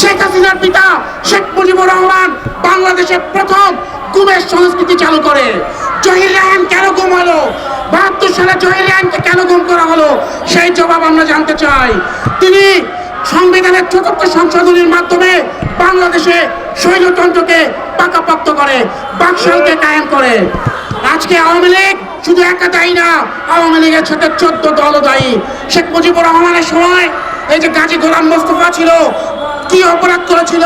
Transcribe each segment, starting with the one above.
শেখ হাসিনার পিতা শেখ মুজিবুর রহমান বাংলাদেশের প্রথম গুমের সংস্কৃতি চালু করে। জহির রায়হান কেন গুম হলো? বাহাত্তর সালে জহির রায়হানকে কেন গুম করা হলো? সেই জবাব আমরা জানতে চাই। তিনি সংবিধানের চতুর্থ সংশোধনীর মাধ্যমে বাংলাদেশে স্বৈরতন্ত্রকে পাকাপোক্ত করে, বাকশালকে কায়েম করে। আজকে আওয়ামী লীগ শুধু একা দায়ী না, আওয়ামী লীগের সাথে চোদ্দ দলও দায়ী। শেখ মুজিবুর রহমানের সময় এই যে গাজী গোলাম মোস্তফা ছিল কি অপরাধ করেছিল?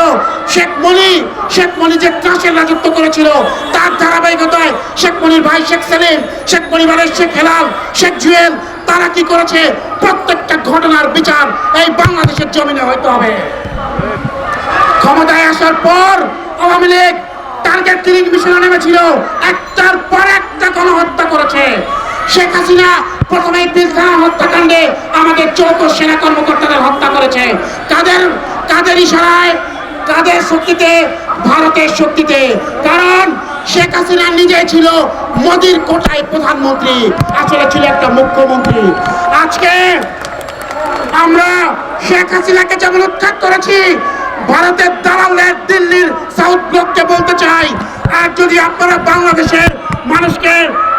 শেখ মনি শেখ মনি যে ত্রাসের রাজত্ব করেছিল, তার ধারাবাহিকতায় শেখ মনির ভাই শেখ সেলিম, শেখ পরিবারের শেখ হেলাল, শেখ জুয়েল, তারা কি করেছে? প্রত্যেকটা ঘটনার বিচার এই বাংলাদেশের জমিনে হইতে হবে। ক্ষমতায় আসার পর আওয়ামী লীগ টার্গেট কিলিং মিশনে নেমেছিল, একটার পর একটা গণহত্যা করেছে। শেখ হাসিনা প্রথমে পিলখানা হত্যাকাণ্ডে আমাদের চৌদ্দ সেনা কর্মকর্তাদের হত্যা করেছে। কাদের কাদের ইশারায়, কাদের শক্তিতে, ভারতের শক্তিতে। কারণ শেখ হাসিনা নিজে ছিল মোদির কোটায় প্রধানমন্ত্রী, আসলে ছিল একটা মুখ্যমন্ত্রী। আজকে আমরা শেখ হাসিনাকে যেমন উৎখাত করেছি, ভারতের দালালদের দিল্লির সাউথ ব্লককে বলতে চাই, আর যদি আপনারা বাংলাদেশের মানুষকে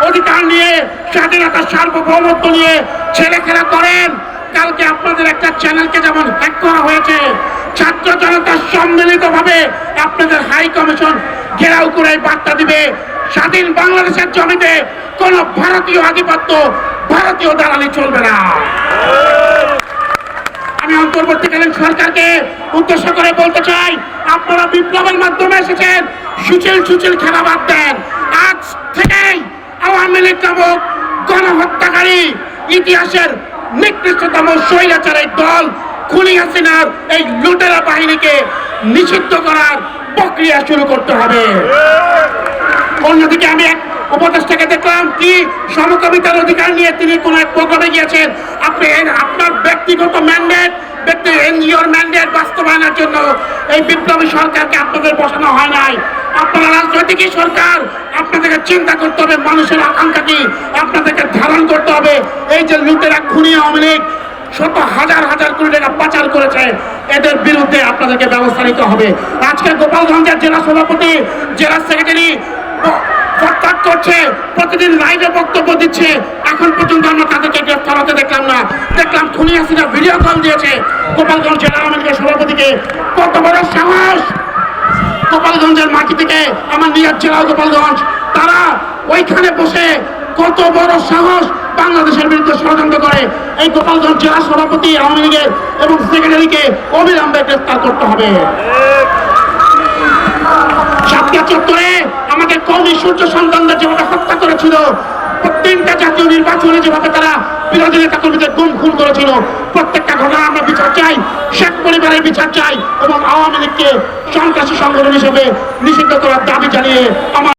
অধিকার নিয়ে স্বাধীনতার সার্বভৌমত্ব নিয়ে ছেলেখেলা করেন, কালকে আপনাদের একটা চ্যানেলকে যেমন হ্যাক করা হয়েছে ছাত্র জনতা সম্মিলিতভাবে আপনাদের হাই কমিশন ঘেরাও করে বার্তা দিবে। স্বাধীন বাংলাদেশের জমিতে কোন ভারতীয় আধিপত্য, ভারতীয় দালালি চলবে না। আমি অন্তর্বর্তীকালীন সরকারকে উদ্দেশ্য করে বলতে চাই, আপনারা বিপ্লবের মাধ্যমে এসেছেন, সুচিল সুচিল খেলা বাদ দেন। আজ থেকেই আওয়ামী লীগ নামক গণহত্যাকারী ইতিহাসের নিকৃষ্টতম স্বৈরাচারের দল খুনি হাসিনার এই লুটেরা বাহিনীকে নিষিদ্ধ করার প্রক্রিয়া শুরু করতে হবে। অন্যদিকে আমি এক উপদেষ্টাকে দেখলাম কি, সমকামিতার অধিকার নিয়ে তিনি কোন এক প্রোগ্রামে গিয়েছেন। আপনি আপনার ব্যক্তিগত ম্যান্ডেট, ব্যক্তি এনজিওর ম্যান্ডেট বাস্তবায়নের জন্য এই বিপ্লবী সরকারকে আপনাদের বসানো হয় নাই। আপনারা রাজনৈতিক সরকার, আপনাদেরকে চিন্তা করতে হবে, মানুষের আকাঙ্ক্ষা কি, আপনাদেরকে ধারণ করতে হবে। এই যে লুটেরা খুনি আওয়ামী লীগ শত হাজার হাজার কোটি টাকা পাচার করেছে। এদের বিরুদ্ধে আপনাদেরকে ব্যবস্থা নিতে হবে। আজকে গোপালগঞ্জের জেলা সভাপতি, জেলা সেক্রেটারি ফটফট করছে, প্রতিদিন লাইভে বক্তব্য দিচ্ছে। এখন পর্যন্ত আমরা তাদেরকে গ্রেফতার হতে দেখলাম না। দেখলাম খুনি হাসিনা ভিডিও কল দিয়েছে। গোপালগঞ্জ জেলা আওয়ামী লীগের সভাপতিকে। কত বড় সাহস! গোপালগঞ্জের মাটি থেকে আমার নিজের জেলা গোপালগঞ্জ। তারা ওইখানে বসে কত বড় সাহস বাংলাদেশের বিরুদ্ধে ষড়যন্ত্র করে। এই গোপালগঞ্জ জেলা সভাপতি আওয়ামী লীগের এবং সেক্রেটারিকে অবিলম্বে গ্রেফতার করতে হবে। চত্বরে আমাদের কৌমি সূর্য সন্তানদের যেভাবে হত্যা করেছিল, প্রত্যেকটা জাতীয় নির্বাচনে যেভাবে তারা বিরোধী নেতা কর্মীদের গুম খুন করেছিল, প্রত্যেকটা ঘটনা আমরা বিচার চাই, শেখ পরিবারের বিচার চাই এবং আওয়ামী লীগকে সন্ত্রাসী সংগঠন হিসেবে নিষিদ্ধ করার দাবি জানিয়ে আমার